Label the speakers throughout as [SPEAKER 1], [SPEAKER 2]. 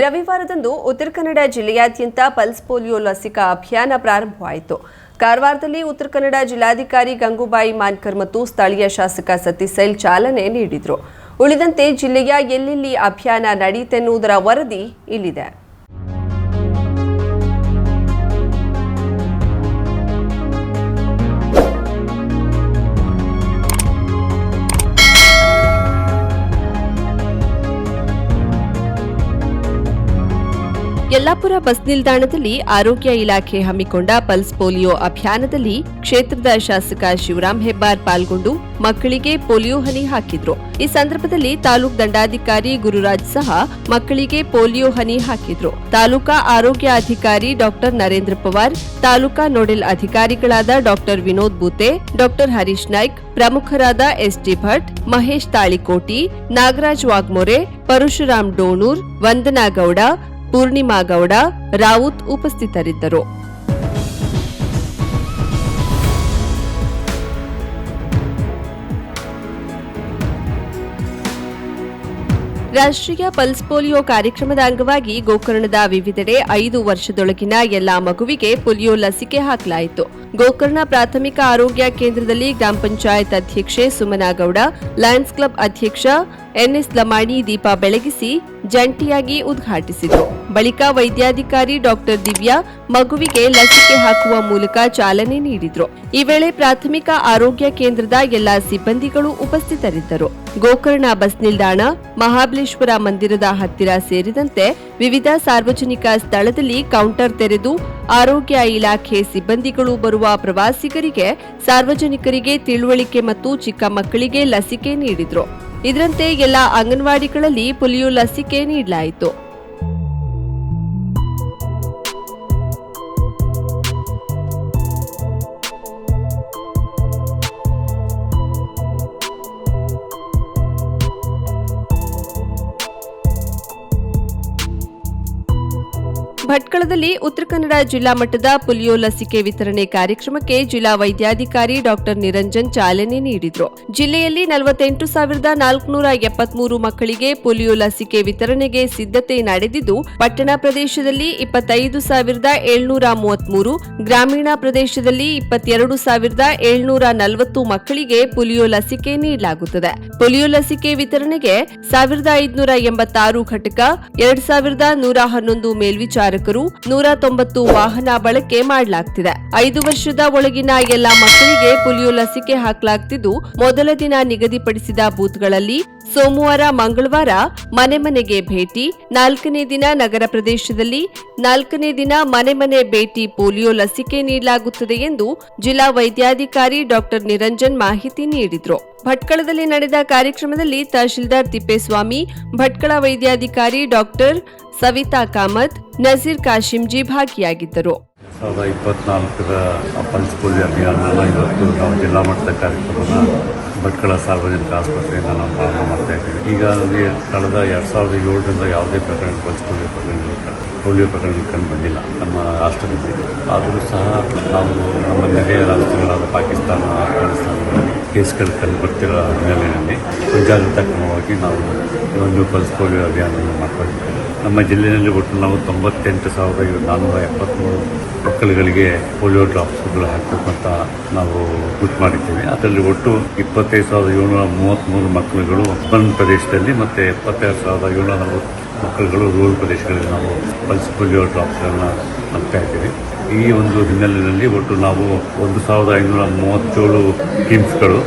[SPEAKER 1] ರವಿವಾರದಂದು ಉತ್ತರ ಕನ್ನಡ ಜಿಲ್ಲೆಯಾದ್ಯಂತ pulse polio ಲಸಿಕಾ ಅಭಿಯಾನ ಪ್ರಾರಂಭವಾಯಿತು. ಕಾರವಾರದಲ್ಲಿ ಉತ್ತರ ಕನ್ನಡ ಜಿಲ್ಲಾಧಿಕಾರಿ ಗಂಗೂಬಾಯಿ ಮಾನ್ಕರ್ ಮತ್ತು ಸ್ಥಳೀಯ ಶಾಸಕ ಸತೀಸೈಲ್ ಸೈಲ್ ಚಾಲನೆ ನೀಡಿದರು. ಉಳಿದಂತೆ ಜಿಲ್ಲೆಯ ಎಲ್ಲೆಲ್ಲಿ ಅಭಿಯಾನ ನಡೆಯಿತೆನ್ನುವುದರ ವರದಿ ಇಲ್ಲಿದೆ. ಯಲ್ಲಾಪುರ ಬಸ್ ನಿಲ್ದಾಣದಲ್ಲಿ ಆರೋಗ್ಯ ಇಲಾಖೆ ಹಮ್ಮಿಕೊಂಡ ಪಲ್ಸ್ ಪೋಲಿಯೋ ಅಭಿಯಾನದಲ್ಲಿ ಕ್ಷೇತ್ರದ ಶಾಸಕ ಶಿವರಾಮ್ ಹೆಬ್ಬಾರ್ ಪಾಲ್ಗೊಂಡು ಮಕ್ಕಳಿಗೆ ಪೋಲಿಯೋ ಹನಿ ಹಾಕಿದ್ರು. ಈ ಸಂದರ್ಭದಲ್ಲಿ ತಾಲೂಕ್ ದಂಡಾಧಿಕಾರಿ ಗುರುರಾಜ್ ಸಹ ಮಕ್ಕಳಿಗೆ ಪೋಲಿಯೋ ಹನಿ ಹಾಕಿದ್ರು. ತಾಲೂಕಾ ಆರೋಗ್ಯ ಅಧಿಕಾರಿ ಡಾಕ್ಟರ್ ನರೇಂದ್ರ ಪವಾರ್, ತಾಲೂಕಾ ನೋಡೆಲ್ ಅಧಿಕಾರಿಗಳಾದ ಡಾಕ್ಟರ್ ವಿನೋದ್ ಬೂತೆ, ಡಾಕ್ಟರ್ ಹರೀಶ್ ನಾಯ್ಕ್, ಪ್ರಮುಖರಾದ ಎಸ್ಟಿ ಭಟ್, ಮಹೇಶ್ ತಾಳಿಕೋಟಿ, ನಾಗರಾಜ್ ವಾಗ್ಮೊರೆ, ಪರಶುರಾಮ್ ಡೋಣೂರ್, ವಂದನಾ ಗೌಡ ಪೂರ್ಣಿಮಾ ಗೌಡ, ರಾವುತ್ ಉಪಸ್ಥಿತರಿದ್ದರು. ರಾಷ್ಟ್ರೀಯ ಪಲ್ಸ್ ಪೋಲಿಯೋ ಕಾರ್ಯಕ್ರಮದ ಅಂಗವಾಗಿ ಗೋಕರ್ಣದ ವಿವಿಧೆಡೆ ಐದು ವರ್ಷದೊಳಗಿನ ಎಲ್ಲಾ ಮಗುವಿಗೆ ಪೋಲಿಯೋ ಲಸಿಕೆ ಹಾಕಲಾಯಿತು. ಗೋಕರ್ಣ ಪ್ರಾಥಮಿಕ ಆರೋಗ್ಯ ಕೇಂದ್ರದಲ್ಲಿ ಗ್ರಾಮ ಪಂಚಾಯತ್ ಅಧ್ಯಕ್ಷೆ ಸುಮನಾ ಗೌಡ, ಲಯನ್ಸ್ ಕ್ಲಬ್ ಅಧ್ಯಕ್ಷ ಎನ್ಎಸ್ ಲಮಾಣಿ ದೀಪ ಬೆಳಗಿಸಿ ಜಂಟಿಯಾಗಿ ಉದ್ಘಾಟಿಸಿದರು. ಬಳಿಕ ವೈದ್ಯಾಧಿಕಾರಿ ಡಾಕ್ಟರ್ ದಿವ್ಯಾ ಮಗುವಿಗೆ ಲಸಿಕೆ ಹಾಕುವ ಮೂಲಕ ಚಾಲನೆ ನೀಡಿದ್ರು. ಈ ವೇಳೆ ಪ್ರಾಥಮಿಕ ಆರೋಗ್ಯ ಕೇಂದ್ರದ ಎಲ್ಲಾ ಸಿಬ್ಬಂದಿಗಳು ಉಪಸ್ಥಿತರಿದ್ದರು. ಗೋಕರ್ಣ ಬಸ್ ನಿಲ್ದಾಣ, ಮಹಾಬಲೇಶ್ವರ ಮಂದಿರದ ಹತ್ತಿರ ಸೇರಿದಂತೆ ವಿವಿಧ ಸಾರ್ವಜನಿಕ ಸ್ಥಳದಲ್ಲಿ ಕೌಂಟರ್ ತೆರೆದು ಆರೋಗ್ಯ ಇಲಾಖೆ ಸಿಬ್ಬಂದಿಗಳು ಬರುವ ಪ್ರವಾಸಿಗರಿಗೆ ಸಾರ್ವಜನಿಕರಿಗೆ ತಿಳುವಳಿಕೆ ಮತ್ತು ಚಿಕ್ಕ ಮಕ್ಕಳಿಗೆ ಲಸಿಕೆ ನೀಡಿದ್ರು. ಇದರಂತೆ ಎಲ್ಲ ಅಂಗನವಾಡಿಗಳಲ್ಲಿ ಪೋಲಿಯೋ ಲಸಿಕೆ ನೀಡಲಾಯಿತು. ಭಟ್ಕಳದಲ್ಲಿ ಉತ್ತರ ಕನ್ನಡ ಜಿಲ್ಲಾ ಮಟ್ಟದ ಪೋಲಿಯೋ ಲಸಿಕೆ ವಿತರಣೆ ಕಾರ್ಯಕ್ರಮಕ್ಕೆ ಜಿಲ್ಲಾ ವೈದ್ಯಾಧಿಕಾರಿ ಡಾಕ್ಟರ್ ನಿರಂಜನ್ ಚಾಲನೆ ನೀಡಿದರು. ಜಿಲ್ಲೆಯಲ್ಲಿ ನಲವತ್ತೆಂಟು ಸಾವಿರದ ನಾಲ್ಕುನೂರ ಎಪ್ಪತ್ಮೂರು ಮಕ್ಕಳಿಗೆ ಪೊಲಿಯೋ ಲಸಿಕೆ ವಿತರಣೆಗೆ ಸಿದ್ಧತೆ ನಡೆದಿದ್ದು, ಪಟ್ಟಣ ಪ್ರದೇಶದಲ್ಲಿ ಇಪ್ಪತ್ತೈದು ಸಾವಿರದ ಏಳ್ನೂರ ಮೂವತ್ಮೂರು, ಗ್ರಾಮೀಣ ಪ್ರದೇಶದಲ್ಲಿ ಇಪ್ಪತ್ತೆರಡು ಸಾವಿರದ ಏಳ್ನೂರ ನಲವತ್ತು ಮಕ್ಕಳಿಗೆ ಪೊಲಿಯೋ ಲಸಿಕೆ ನೀಡಲಾಗುತ್ತದೆ. ಪೊಲಿಯೋ ಲಸಿಕೆ ವಿತರಣೆಗೆ ಸಾವಿರದ ಐದುನೂರ ಎಂಬತ್ತಾರು ಘಟಕ, ಎರಡ್ ಸಾವಿರದ ನೂರ ಹನ್ನೊಂದು ಮೇಲ್ವಿಚಾರಕರು ನೂರ ತೊಂಬತ್ತು ವಾಹನ ಬಳಕೆ ಮಾಡಲಾಗ್ತಿದೆ. ಐದು ವರ್ಷದ ಒಳಗಿನ ಎಲ್ಲಾ ಮಕ್ಕಳಿಗೆ ಪೋಲಿಯೋ ಲಸಿಕೆ ಹಾಕಲಾಗ್ತಿದ್ದು, ಮೊದಲ ದಿನ ನಿಗದಿಪಡಿಸಿದ ಬೂತ್ಗಳಲ್ಲಿ ಸೋಮವಾರ, ಮಂಗಳವಾರ ಮನೆ ಮನೆಗೆ ಭೇಟಿ, ನಾಲ್ಕನೇ ದಿನ ನಗರ ಪ್ರದೇಶದಲ್ಲಿ ನಾಲ್ಕನೇ ದಿನ ಮನೆ ಮನೆ ಭೇಟಿ ಪೋಲಿಯೋ ಲಸಿಕೆ ನೀಡಲಾಗುತ್ತದೆ ಎಂದು ಜಿಲ್ಲಾ ವೈದ್ಯಾಧಿಕಾರಿ ಡಾಕ್ಟರ್ ನಿರಂಜನ್ ಮಾಹಿತಿ ನೀಡಿದರು. ಭಟ್ಕಳದಲ್ಲಿ ನಡೆದ ಕಾರ್ಯಕ್ರಮದಲ್ಲಿ ತಹಶೀಲ್ದಾರ್ ತಿಪ್ಪೇಸ್ವಾಮಿ, ಭಟ್ಕಳ ವೈದ್ಯಾಧಿಕಾರಿ ಡಾಕ್ಟರ್ ಸವಿತಾ ಕಾಮತ್, ನಜೀರ್ ಕಾಶಿಂಜಿ ಭಾಗಿಯಾಗಿದ್ದರು
[SPEAKER 2] ಸಾವಿರದ ಇಪ್ಪತ್ನಾಲ್ಕರ ಪಲ್ಸ್ ಪೋಲಿಯೋ ಅಭಿಯಾನನ ಇವತ್ತು ನಾವು ಜಿಲ್ಲಾ ಮಟ್ಟದ ಕಾರ್ಯಕ್ರಮನ ಭಟ್ಕಳ ಸಾರ್ವಜನಿಕ ಆಸ್ಪತ್ರೆಯಿಂದ ನಾವು ಪ್ರಾರಂಭ ಮಾಡ್ತಾ ಇದ್ದೀವಿ. ಈಗ ನಮಗೆ ಕಳೆದ ಎರಡು ಸಾವಿರದ ಏಳರಿಂದ ಯಾವುದೇ ಪ್ರಕರಣ ಪೋಲಿಯೋ ಪ್ರಕರಣಗಳು ಪೋಲಿಯೋ ಪ್ರಕರಣಗಳು ಕಂಡು ಬಂದಿಲ್ಲ ನಮ್ಮ ರಾಷ್ಟ್ರದಲ್ಲಿ ಆದರೂ ಸಹ ನಾವು ನಮ್ಮ ನೆರೆಯ ರಾಷ್ಟ್ರಗಳಾದ ಪಾಕಿಸ್ತಾನ ಅಫ್ಘಾನಿಸ್ತಾನಗಳಲ್ಲಿ ಕೇಸ್ಗಳು ಕಂಡು ಬರ್ತಿರೋ ಹಿನ್ನೆಲೆಯಲ್ಲಿ ಮುಂಜಾಗ್ರತಾ ಕ್ರಮವಾಗಿ ನಾವು ಈ ಒಂದು ಪಲ್ಸ್ ಪೋಲಿಯೋ ಅಭಿಯಾನವನ್ನು ಮಾಡ್ಕೊಂಡಿದ್ದೇವೆ ನಮ್ಮ ಜಿಲ್ಲೆಯಲ್ಲಿ ಒಟ್ಟು ನಾವು ತೊಂಬತ್ತೆಂಟು ಸಾವಿರದ ನಾನ್ನೂರ ಎಪ್ಪತ್ತ್ಮೂರು ಮಕ್ಕಳುಗಳಿಗೆ ಪೋಲಿಯೋ ಡ್ರಾಪ್ಸ್ಗಳು ಹಾಕಬೇಕು ಅಂತ ನಾವು ಗುಟ್ ಮಾಡಿದ್ದೇವೆ. ಅದರಲ್ಲಿ ಒಟ್ಟು ಇಪ್ಪತ್ತೈದು ಸಾವಿರದ ಏಳ್ನೂರ ಮೂವತ್ತ್ಮೂರು ಮಕ್ಕಳುಗಳು ಅರ್ಬನ್ ಪ್ರದೇಶದಲ್ಲಿ ಮತ್ತು ಎಪ್ಪತ್ತೆರಡು ಸಾವಿರದ ಏಳ್ನೂರ ನಲವತ್ತು ಮಕ್ಕಳುಗಳು ರೂರಲ್ ಪ್ರದೇಶಗಳಲ್ಲಿ ನಾವು ಪಲ್ಸ್ ಪೋಲಿಯೋ ಡ್ರಾಪ್ಸ್ಗಳನ್ನ ಹಾಕ್ತಾ ಇದ್ದೀವಿ. ಈ ಒಂದು ಹಿನ್ನೆಲೆಯಲ್ಲಿ ಒಟ್ಟು ನಾವು ಒಂದು ಸಾವಿರದ ಐನೂರ ಮೂವತ್ತೇಳು ಟೀಮ್ಸ್ಗಳು,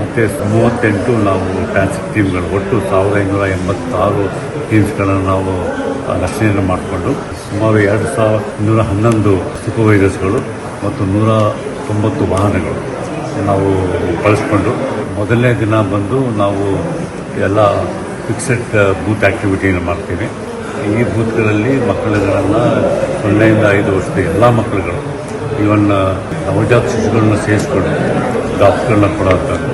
[SPEAKER 2] ಮತ್ತು ಮೂವತ್ತೆಂಟು ನಾವು ಟ್ರಾನ್ಸಿಟ್ ಟೀಮ್ಗಳು ಒಟ್ಟು ಸಾವಿರದ ಐನೂರ ಎಂಬತ್ತಾರು ಟೀಮ್ಸ್ಗಳನ್ನು ನಾವು ರಕ್ಷಣೆಯನ್ನು ಮಾಡಿಕೊಂಡು ಸುಮಾರು ಎರಡು ಸಾವಿರ ನೂರ ಹನ್ನೊಂದು ಸೂಪರ್ವೈಸರ್ಸ್ಗಳು ಮತ್ತು ನೂರ ತೊಂಬತ್ತು ವಾಹನಗಳು ನಾವು ಬಳಸ್ಕೊಂಡು ಮೊದಲನೇ ದಿನ ಬಂದು ನಾವು ಎಲ್ಲ ಫಿಕ್ಸೆಡ್ ಬೂತ್ ಆ್ಯಕ್ಟಿವಿಟಿಯನ್ನು ಮಾಡ್ತೀವಿ. ಈ ಬೂತ್ಗಳಲ್ಲಿ ಮಕ್ಕಳುಗಳನ್ನು ಸೊನ್ನೆಯಿಂದ ಐದು ವರ್ಷದ ಎಲ್ಲ ಮಕ್ಕಳುಗಳು ಇವನ್ನ ನವಜಾತ ಶಿಶುಗಳನ್ನ ಸೇರಿಸ್ಕೊಂಡು ಡ್ರಾಪ್ಸ್ಗಳನ್ನ ಕೊಡೋಂಥದ್ದು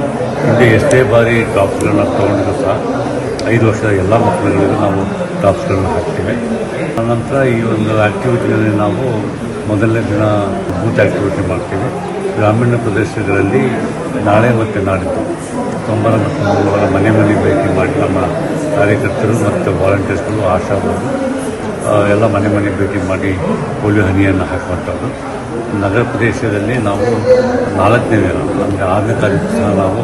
[SPEAKER 2] ಹಿಂದೆ ಎಷ್ಟೇ ಬಾರಿ ಡ್ರಾಪ್ಸ್ಗಳನ್ನ ತೊಗೊಂಡಿದ್ರು ಸಹ ಐದು ವರ್ಷದ ಎಲ್ಲ ಮಕ್ಕಳುಗಳಿಗೂ ನಾವು ಡ್ರಾಪ್ಸ್ಗಳನ್ನ ಹಾಕ್ತೀವಿ. ಆನಂತರ ಈ ಒಂದು ಆ್ಯಕ್ಟಿವಿಟಿಯಲ್ಲಿ ನಾವು ಮೊದಲನೇ ದಿನ ಬೂತ್ ಆ್ಯಕ್ಟಿವಿಟಿ ಮಾಡ್ತೀವಿ. ಗ್ರಾಮೀಣ ಪ್ರದೇಶಗಳಲ್ಲಿ ನಾಳೆ ಮತ್ತು ನಾಡಿದ್ದು. ಸೋಮವಾರ ಮತ್ತು ಮಂಗಳವಾರ ಮನೆ ಮನೆ ಭೇಟಿ ಮಾಡಿ ನಮ್ಮ ಕಾರ್ಯಕರ್ತರು ಮತ್ತು ವಾಲಂಟಿಯರ್ಸ್ಗಳು ಆಶಾಭರು ಆ, ಎಲ್ಲ ಮನೆ ಮನೆ ಭೇಟಿ ಮಾಡಿ ಪೋಲಿಯೋ ಹನಿಯನ್ನು ಹಾಕುವಂಥದ್ದು. ನಗರ ಪ್ರದೇಶದಲ್ಲಿ ನಾವು ನಾಲ್ಕನೇ ದಿನ ಅಂದರೆ ಆರನೇ ತಾರೀಕು ನಾವು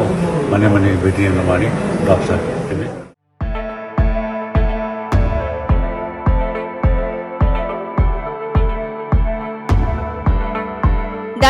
[SPEAKER 2] ಮನೆ ಮನೆಗೆ ಭೇಟಿಯನ್ನು ಮಾಡಿ ಡ್ರಾಪ್ಸ್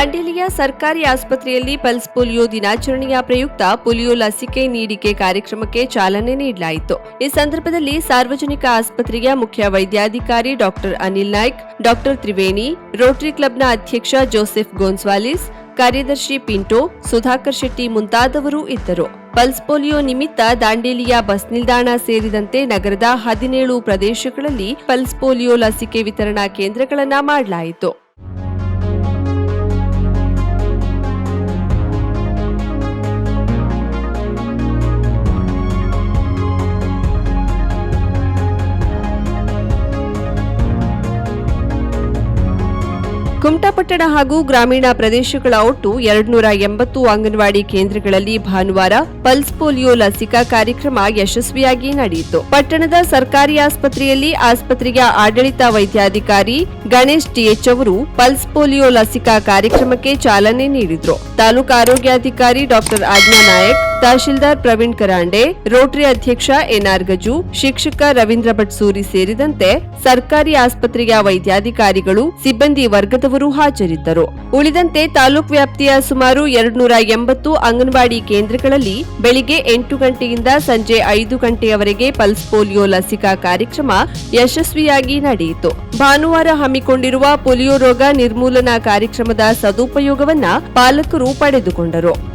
[SPEAKER 1] ದಾಂಡೇಲಿಯ ಸರ್ಕಾರಿ ಆಸ್ಪತ್ರೆಯಲ್ಲಿ ಪಲ್ಸ್ ಪೋಲಿಯೋ ದಿನಾಚರಣೆಯ ಪ್ರಯುಕ್ತ ಪೋಲಿಯೋ ಲಸಿಕೆ ನೀಡಿಕೆ ಕಾರ್ಯಕ್ರಮಕ್ಕೆ ಚಾಲನೆ ನೀಡಲಾಯಿತು. ಈ ಸಂದರ್ಭದಲ್ಲಿ ಸಾರ್ವಜನಿಕ ಆಸ್ಪತ್ರೆಯ ಮುಖ್ಯ ವೈದ್ಯಾಧಿಕಾರಿ doctor Anil Naik, doctor Triveni, rotary ಕ್ಲಬ್ನ ಅಧ್ಯಕ್ಷ ಜೋಸೆಫ್ ಗೋನ್ಸ್ವಾಲಿಸ್, ಕಾರ್ಯದರ್ಶಿ ಪಿಂಟೋ, ಸುಧಾಕರ್ ಶೆಟ್ಟಿ ಮುಂತಾದವರು ಇದ್ದರು. ಪಲ್ಸ್ ಪೋಲಿಯೋ ನಿಮಿತ್ತ ದಾಂಡೇಲಿಯ ಬಸ್ ನಿಲ್ದಾಣ ಸೇರಿದಂತೆ ನಗರದ ಹದಿನೇಳು ಪ್ರದೇಶಗಳಲ್ಲಿ ಪಲ್ಸ್ ಪೋಲಿಯೋ ಲಸಿಕೆ ವಿತರಣಾ ಕೇಂದ್ರಗಳನ್ನು ಮಾಡಲಾಯಿತು. ಕುಮಟಾಪಟ್ಟಣ ಹಾಗೂ ಗ್ರಾಮೀಣ ಪ್ರದೇಶಗಳ ಒಟ್ಟು ಎರಡ್ನೂರ ಎಂಬತ್ತು ಅಂಗನವಾಡಿ ಕೇಂದ್ರಗಳಲ್ಲಿ ಭಾನುವಾರ ಪಲ್ಸ್ ಪೋಲಿಯೋ ಲಸಿಕಾ ಕಾರ್ಯಕ್ರಮ ಯಶಸ್ವಿಯಾಗಿ ನಡೆಯಿತು. ಪಟ್ಟಣದ ಸರ್ಕಾರಿ ಆಸ್ಪತ್ರೆಯಲ್ಲಿ ಆಸ್ಪತ್ರೆಯ ಆಡಳಿತ ವೈದ್ಯಾಧಿಕಾರಿ ಗಣೇಶ್ ಟಿಎಚ್ ಅವರು ಪಲ್ಸ್ ಪೋಲಿಯೋ ಲಸಿಕಾ ಕಾರ್ಯಕ್ರಮಕ್ಕೆ ಚಾಲನೆ ನೀಡಿದ್ರು. ತಾಲೂಕು ಆರೋಗ್ಯಾಧಿಕಾರಿ ಡಾಕ್ಟರ್ ಆಜ್ಞಾ ನಾಯಕ್, ತಹಶೀಲ್ದಾರ್ ಪ್ರವೀಣ್ ಕರಾಂಡೆ, ರೋಟರಿ ಅಧ್ಯಕ್ಷ ಎನ್ಆರ್ ಗಜು, ಶಿಕ್ಷಕ ರವೀಂದ್ರ ಭಟ್ ಸೂರಿ ಸೇರಿದಂತೆ ಸರ್ಕಾರಿ ಆಸ್ಪತ್ರೆಯ ವೈದ್ಯಾಧಿಕಾರಿಗಳು, ಸಿಬ್ಬಂದಿ ವರ್ಗದವರು ಹಾಜರಿದ್ದರು. ಉಳಿದಂತೆ ತಾಲೂಕು ವ್ಯಾಪ್ತಿಯ ಸುಮಾರು ಎರಡ್ನೂರ ಎಂಬತ್ತು ಅಂಗನವಾಡಿ ಕೇಂದ್ರಗಳಲ್ಲಿ ಬೆಳಿಗ್ಗೆ ಎಂಟು ಗಂಟೆಯಿಂದ ಸಂಜೆ ಐದು ಗಂಟೆಯವರೆಗೆ ಪಲ್ಸ್ ಪೋಲಿಯೋ ಲಸಿಕಾ ಕಾರ್ಯಕ್ರಮ ಯಶಸ್ವಿಯಾಗಿ ನಡೆಯಿತು. ಭಾನುವಾರ ಹಮ್ಮಿಕೊಂಡಿರುವ ಪೋಲಿಯೋ ರೋಗ ನಿರ್ಮೂಲನಾ ಕಾರ್ಯಕ್ರಮದ ಸದುಪಯೋಗವನ್ನ ಪಾಲಕರು ಪಡೆದುಕೊಂಡರು.